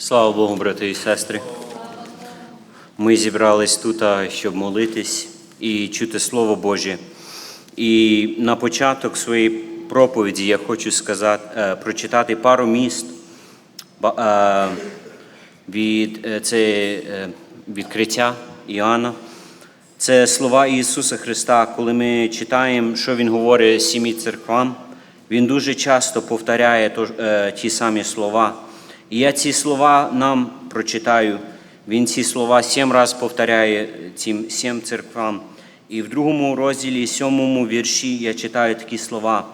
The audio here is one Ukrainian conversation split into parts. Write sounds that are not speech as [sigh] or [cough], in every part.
Слава Богу, брати і сестри. Ми зібрались тут, щоб молитись і чути Слово Боже. І на початок своєї проповіді я хочу сказати, е, прочитати пару міст е, від е, це відкриття Іоанна. Це слова Ісуса Христа, коли ми читаємо, що Він говорить сім'ї церквам, Він дуже часто повторяє ті самі слова. І я ці слова нам прочитаю. Він ці слова сім разів повторяє цим сім церквам. І в другому розділі, сьомому вірші я читаю такі слова.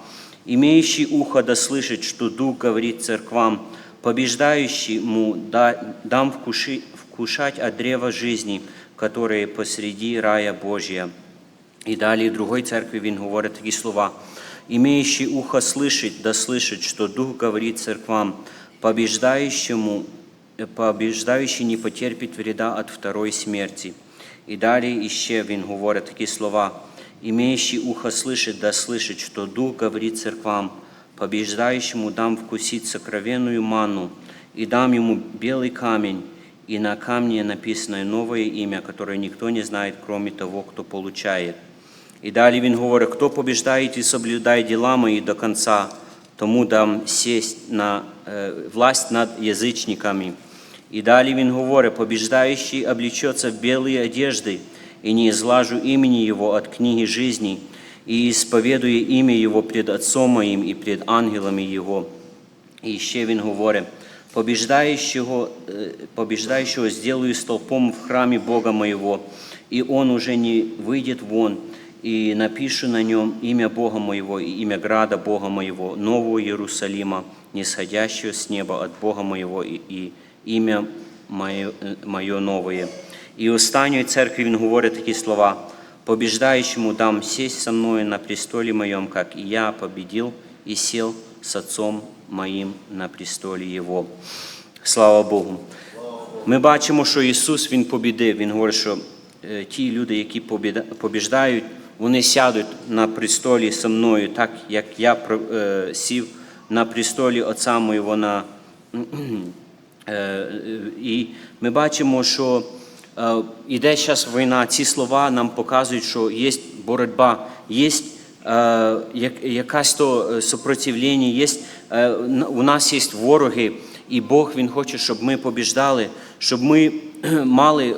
«Имеющий ухо да слышит, что Дух говорит церквам, побеждающему да- дам вкуши- вкушать от древа жизни, которое посреди рая Божия». І далі в другій церкві він говорить такі слова. «Имеющий ухо слышит, да слышит, что Дух говорит церквам, побеждающему, э, побеждающий не потерпит вреда от второй смерти». І далі іще він говорить такі слова. «Имеющий ухо слышит, да слышит, что Дух говорит церквам, побеждающему дам вкусить сокровенную ману, и дам ему белый камень, и на камне написано новое имя, которое никто не знает, кроме того, кто получает. І далі він говорить, хто побіждає і соблюдає діла мої до кінця, тому дам сесть на е, власть над язичниками. І далі він говорить, побіждаючий облечется в белые одежды, и не излажу имени его от книги жизни, и исповедую имя его пред Отцом моим и пред ангелами его. І ще він говорить, побіждаючого, е, побіждаючого сделаю столпом в храмі Бога моего, и он уже не выйдет вон, и напишу на нем имя Бога моего и имя града Бога моего, нового Иерусалима, нисходящего с неба от Бога моего, и, и имя моє, новое. І останньої церкві він говорить такі слова, побеждающему дам сесть со мною на престоле моем, как и я победил и сел с Отцом моїм на престолі Його. Слава Богу. Ми бачимо, що Ісус Він побідив. Він говорить, що е, ті люди, які побіждають, вони сядуть на престолі со мною, так як я е, сів на престолі Отця моєго на Е, [clears throat] е, І ми бачимо, що е, іде зараз війна. Ці слова нам показують, що є боротьба, є е, як- якась то супротивлення, є, у нас є вороги, і Бог Він хоче, щоб ми побіждали, щоб ми [clears throat] мали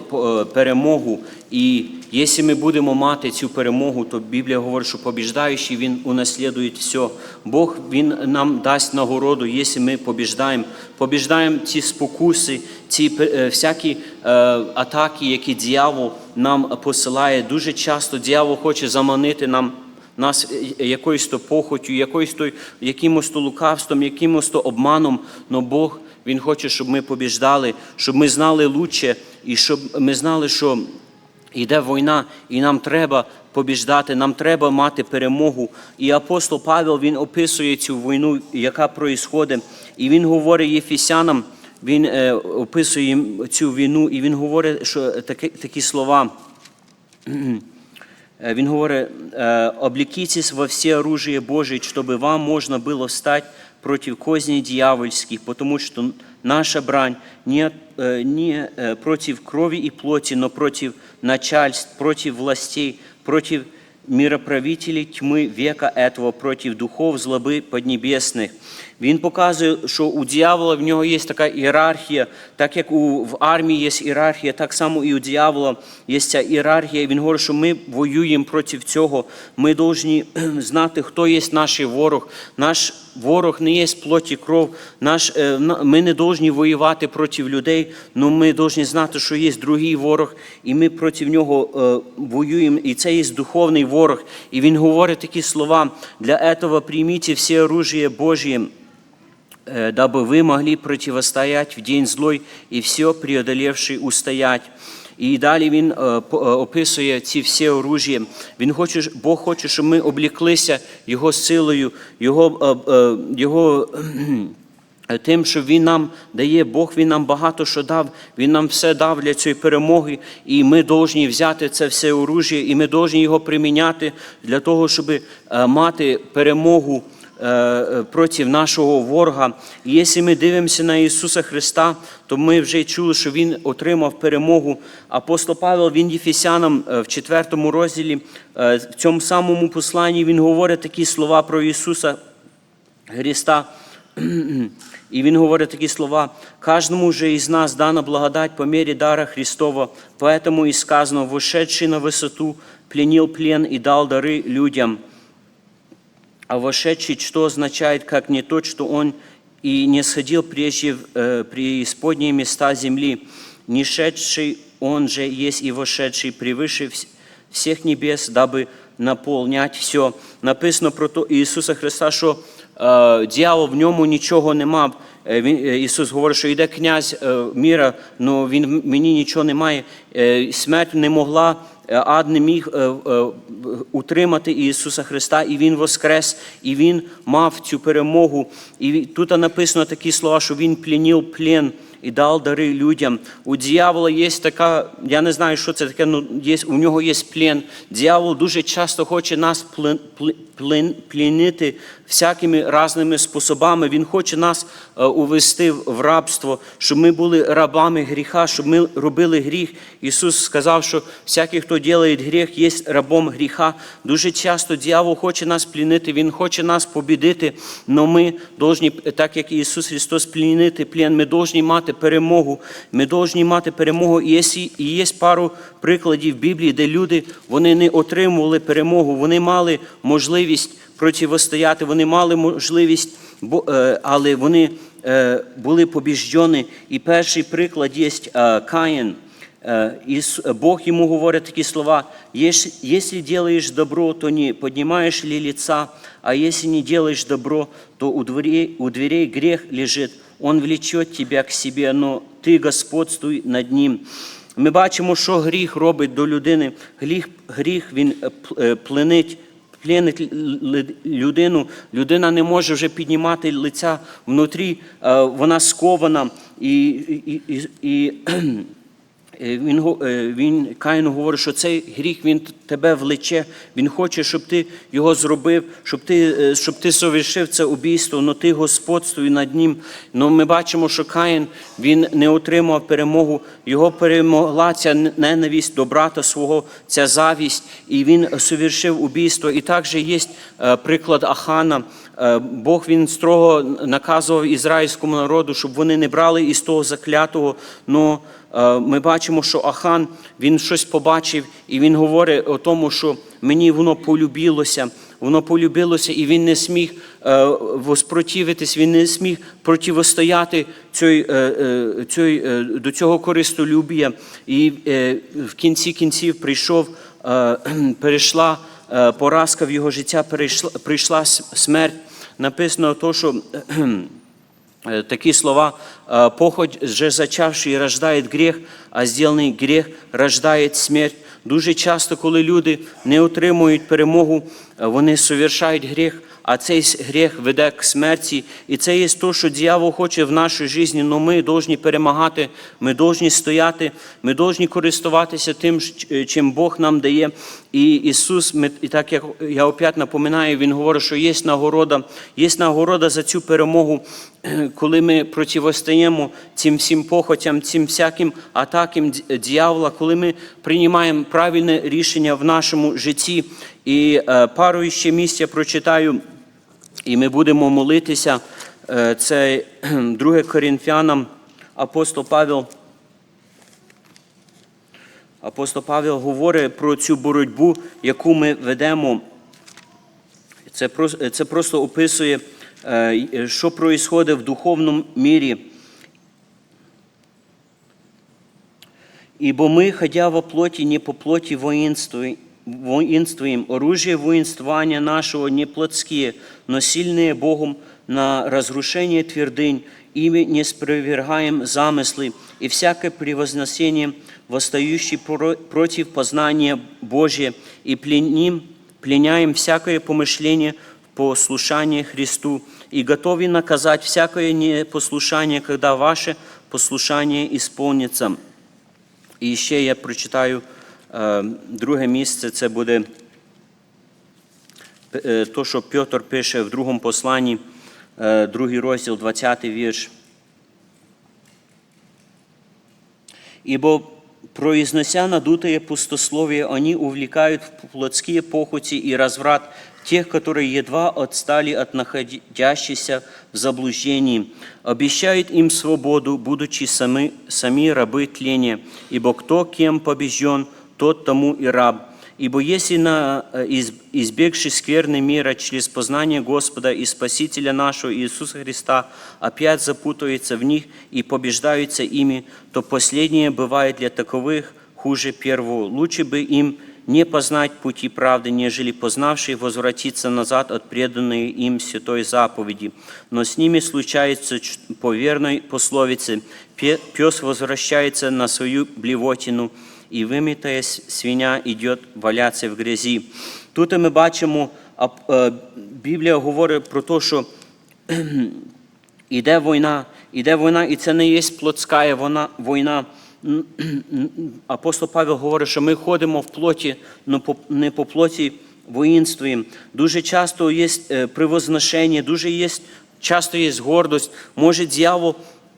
перемогу. І якщо ми будемо мати цю перемогу, то Біблія говорить, що побіждаючий він унаслідує все. Бог Він нам дасть нагороду, якщо ми побіждаємо. Побіждаємо ці спокуси, ці е, всякі е, атаки, які дьявол нам посилає. Дуже часто дьявол хоче заманити нам нас е, якоюсь то похотю, якоюсь то, якимось то лукавством, якимось то обманом, но Бог Він хоче, щоб ми побіждали, щоб ми знали лучше, і щоб ми знали, що йде війна, і нам треба побіждати, нам треба мати перемогу. І апостол Павел він описує цю війну, яка проїсходить, і він говорить Єфесянам, він е, описує їм цю війну, і він говорить, що такі, такі слова. Э, Він говорить, э, «Облекитесь во все оружие Божие, чтобы вам можно было встать против козней дьявольских, потому что наша брань не, э, не э, против крови и плоти, но против начальств, против властей, против мироправителей тьмы века этого, против духов злоби поднебесних». Він показує, що у дьявола в нього є така ієрархія, так як у, в армії є ієрархія, так само і у дьявола є ця ієрархія. Він говорить, що ми воюємо проти цього. Ми повинні знати, хто є наш ворог. Наш ворог не є плоть і кров. Наш, е, ми не повинні воювати проти людей, але ми повинні знати, що є другий ворог, і ми проти нього е, воюємо. І це є духовний ворог І він говорить такі слова: для этого прийміть всі оружие Божє, э, дабы вы могли противостоять в день злой і все преодолевший устоять. І далі він е, по- е, описує ці всі оружія. Він хоче, ж- Бог хоче, щоб ми обліклися Його силою, Його, е, е, його е, тим, що Він нам дає, Бог Він нам багато що дав, Він нам все дав для цієї перемоги, і ми повинні взяти це все оружие, і ми повинні його приміняти для того, щоб е, мати перемогу е, проти нашого ворога. І якщо ми дивимося на Ісуса Христа, то ми вже чули, що Він отримав перемогу. Апостол Павел він Єфесянам е, в 4 розділі, в цьому самому посланні він говорить такі слова про Ісуса Христа. [clears throat] І він говорить такі слова: «Каждому же из нас дана благодать по мере дара Христова, поэтому и сказано, вошедший на высоту, пленил плен и дал дары людям. А вошедший что означает, как не тот, что он и не сходил прежде в э, преисподние места земли, не шедший он же есть и вошедший превыше вс- всех небес, дабы наполнять все. Написано про то Ісуса Христа, що е, дьявол в ньому нічого не мав. Е, Він, е, Ісус говорить, що йде князь е, міра, але він мені нічого не має. Е, Смерть не могла, е, ад не міг е, е, утримати Ісуса Христа, і Він воскрес, і Він мав цю перемогу. І тут написано такі слова, що Він плінів плен і дав дари людям. У дьявола є така, я не знаю, що це таке, але є, у нього є плен. Дьявол дуже часто хоче нас плен, плен, плінити всякими різними способами. Він хоче нас е, увести в рабство, щоб ми були рабами гріха, щоб ми робили гріх. Ісус сказав, що всякий, хто робить гріх, є рабом гріха. Дуже часто дьявол хоче нас плінити, Він хоче нас побідити, але ми повинні, так як Ісус Христос, плінити плен, ми повинні мати перемогу. Ми повинні мати перемогу. І є, пару прикладів Біблії, де люди вони не отримували перемогу, вони мали можливість протистояти, вони мали можливість, е, але вони е, були побіждені. І перший приклад є е, Каїн. І Бог йому говорить такі слова: «Єш- «Если делаешь добро, то не поднимаешь ли лица, а если не делаешь добро, то у дверей, у дверей грех лежит, он влечет тебя к себе, но ти господствуй над ним». Ми бачимо, що гріх робить до людини. Гріх, гріх він п- е, пленить людину, людина не може вже піднімати лиця внутрі, е, вона скована. І, і, і, і, Він, го- е, він Каїну говорить, що цей гріх він тебе влече. Він хоче, щоб ти його зробив, щоб ти, е, щоб ти совершив це убійство, але ти господствуй над ним. Но ми бачимо, що Каїн він не отримав перемогу. Його перемогла ця ненависть до брата свого, ця завість, і він совершив убійство. І також є е, приклад Ахана. Е, Бог він строго наказував ізраїльському народу, щоб вони не брали із того заклятого. Но е, ми бачимо, що Ахан він щось побачив, і він говорить о тому, що мені воно полюбилося. Воно полюбилося, і він не сміг е, воспротивитись, він не сміг противостояти цій, цій, до цього користолюбія. І в кінці кінців прийшов, [clears throat] перейшла поразка в його життя, прийшла, прийшла смерть. Написано то, що такі слова, походь «Похоть зачавши, зачавший рождає грех, а зділений гріх рождає смерть». Дуже часто, коли люди не отримують перемогу, е, вони совершають гріх, а цей гріх веде к смерті. І це є те, що дьявол хоче в нашій житті, але ми повинні перемагати, ми повинні стояти, ми повинні користуватися тим, чим Бог нам дає. І Ісус, і так як я опять напоминаю, Він говорить, що є нагорода, є нагорода за цю перемогу, коли ми противостоїмо цим всім похотям, цим всяким атакам дьявола, коли ми приймаємо правильне рішення в нашому житті. І е, пару ще місць я прочитаю, і ми будемо молитися. Е, Це 2 Коринфянам, апостол Павел. Апостол Павел говорить про цю боротьбу, яку ми ведемо. Це це просто описує, е, що відбувається в духовному мірі. Ибо мы, ходя во плоти, не по плоти воинствуем, воинствуем. Оружие воинствования нашего не плотские, но сильные Богом на разрушение твердынь, ими не спровергаем замыслы и всякое превозносение, восстающее про- против познания Божия, и пленим, пленяем всякое помышление в послушание Христу, и готовы наказать всякое непослушание, когда ваше послушание исполнится. І ще я прочитаю е, друге місце, це буде е, то, що Петр пише в другому посланні, е, другий розділ, 20 вірш. Ибо, произнося надутое пустословие, они увлекают в плотские похоти и разврат тех, которые едва отстали от находящихся в заблуждении, обещают им свободу, будучи сами, сами рабы тления, ибо кто кем побежден, тот тому и раб. Ибо если на э, из- избегший скверны мира через познание Господа и Спасителя нашего Иисуса Христа опять запутаются в них и побеждаются ими, то последнее бывает для таковых хуже первого. Лучше бы им не познать пути правды, нежели познавшие возвратиться назад от преданной им святой заповеди. Но с ними случается по верной пословице «Пе- «Пес возвращается на свою блевотину, і вимітає свиня йде валяться в грязі. Тут ми бачимо, е, Біблія говорить про те, що [clears throat] іде війна, іде війна, і це не є плотська війна. [clears throat] Апостол Павел говорить, що ми ходимо в плоті, но по- не по плоті воїнствуємо. Дуже часто є е, превозношення, дуже є, часто є гордость. Може, дьявол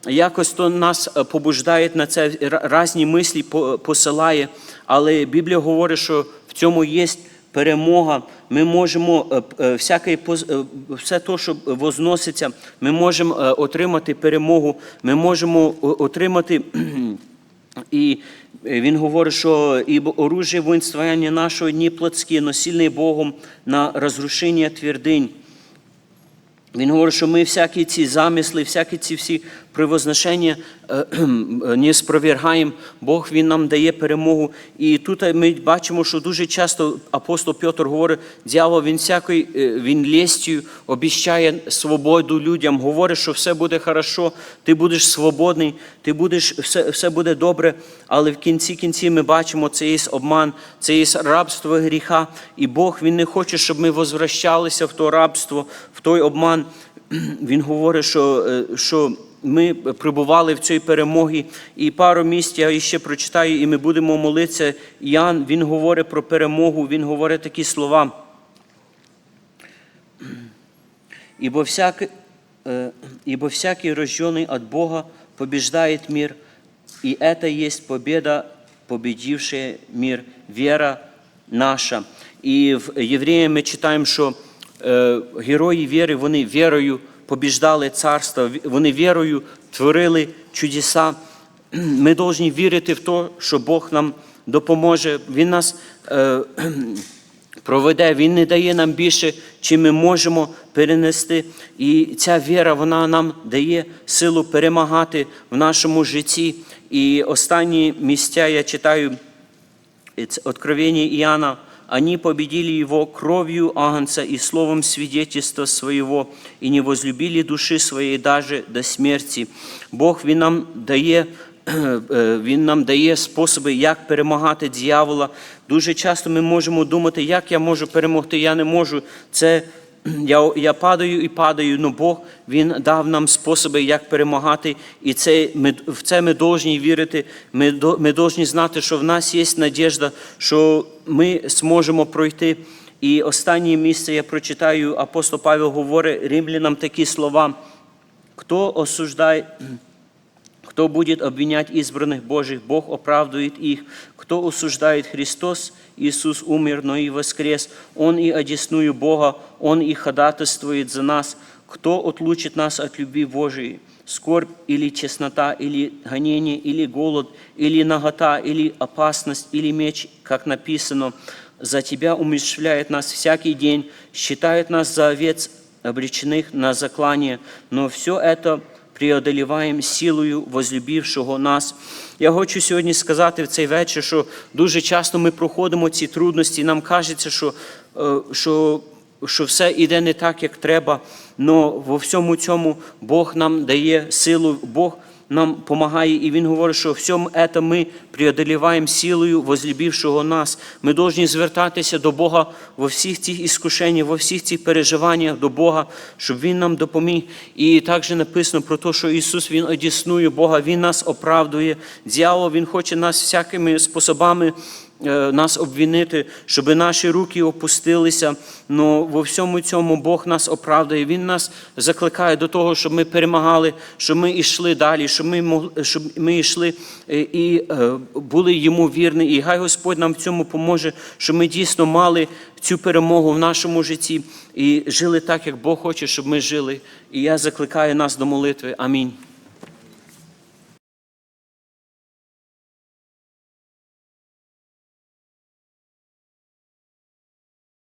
якось то нас е, побуждає на це різні мислі посилає, але Біблія говорить, що в цьому є перемога. Ми можемо е, е, всяке е, все те, що возноситься, ми можемо е, отримати перемогу, ми можемо отримати. [clears throat] І він говорить, що і оружие воинствования нашого не плотське, но Богом на розрушення твердинь. Він говорить, що ми всякі ці замисли, всякі ці всі превозношення е, не спровергаємо. Бог Він нам дає перемогу. І тут ми бачимо, що дуже часто апостол Петр говорить, дьявол, він всякою, е, він лестю обіщає свободу людям, говорить, що все буде хорошо, ти будеш свободний, ти будеш, все, все буде добре. Але в кінці кінці ми бачимо, це є обман, це є рабство гріха. І Бог Він не хоче, щоб ми возвращалися в то рабство, в той обман. Він говорить, що, е, що ми прибували в цій перемогі. І пару місць я ще прочитаю, і ми будемо молитися. Ян, він говорить про перемогу, він говорить такі слова. Ибо всякий, э, ибо всякий рожденный от Бога побеждает мир, и это есть победа, победившая мир, вера наша. І в Євреям ми читаємо, що е, герої віри, вони вірою побіждали царство, вони вірою творили чудеса. [clears throat] Ми повинні вірити в те, що Бог нам допоможе. Він нас е, [clears throat] проведе, Він не дає нам більше, чим ми можемо перенести. І ця віра, вона нам дає силу перемагати в нашому житті. І останні місця я читаю It's Откровение Иоанна. Они победили его кровью Агнца и словом свидетельства своего, и не возлюбили души своей даже до смерти. Бог нам дає, е, він нам дає способи, як перемагати дьявола. Дуже часто ми можемо думати, як я можу перемогти, я не можу. Це я, я падаю і падаю, але Бог Він дав нам способи, як перемагати, і це, ми, в це ми повинні вірити. Ми, ми повинні знати, що в нас є надіжда, що ми зможемо пройти. І останнє місце я прочитаю, апостол Павел говорить римлянам такі слова. Хто осуждає, кто будет обвинять избранных Божьих, Бог оправдывает их. Кто осуждает Христос, Иисус умер, но и воскрес. Он и одесную Бога, Он и ходатайствует за нас. Кто отлучит нас от любви Божией? Скорбь или чеснота, или гонение, или голод, или нагота, или опасность, или меч, как написано. За Тебя умерщвляет нас всякий день, считает нас за овец, обреченных на заклание. Но все это преодоліваємо силою возлюбившого нас. Я хочу сьогодні сказати в цей вечір, що дуже часто ми проходимо ці трудності, і нам кажеться, що, е, що, що все йде не так, як треба. але во всьому цьому Бог нам дає силу, Бог нам допомагає, і Він говорить, що всьому це ми преодоліваємо силою возлюбившого нас. Ми повинні звертатися до Бога во всіх цих іскушеннях, во всіх цих переживаннях до Бога, щоб Він нам допоміг. І також написано про те, що Ісус Він одіснує Бога, Він нас оправдує. Дьявол, Він хоче нас всякими способами нас обвінити, щоб наші руки опустилися. Но во всьому цьому Бог нас оправдає. Він нас закликає до того, щоб ми перемагали, щоб ми йшли далі, щоб ми щоб ми йшли е, і е, були йому вірні. І хай Господь нам в цьому поможе, щоб ми дійсно мали цю перемогу в нашому житті і жили так, як Бог хоче, щоб ми жили. І я закликаю нас до молитви. Амінь.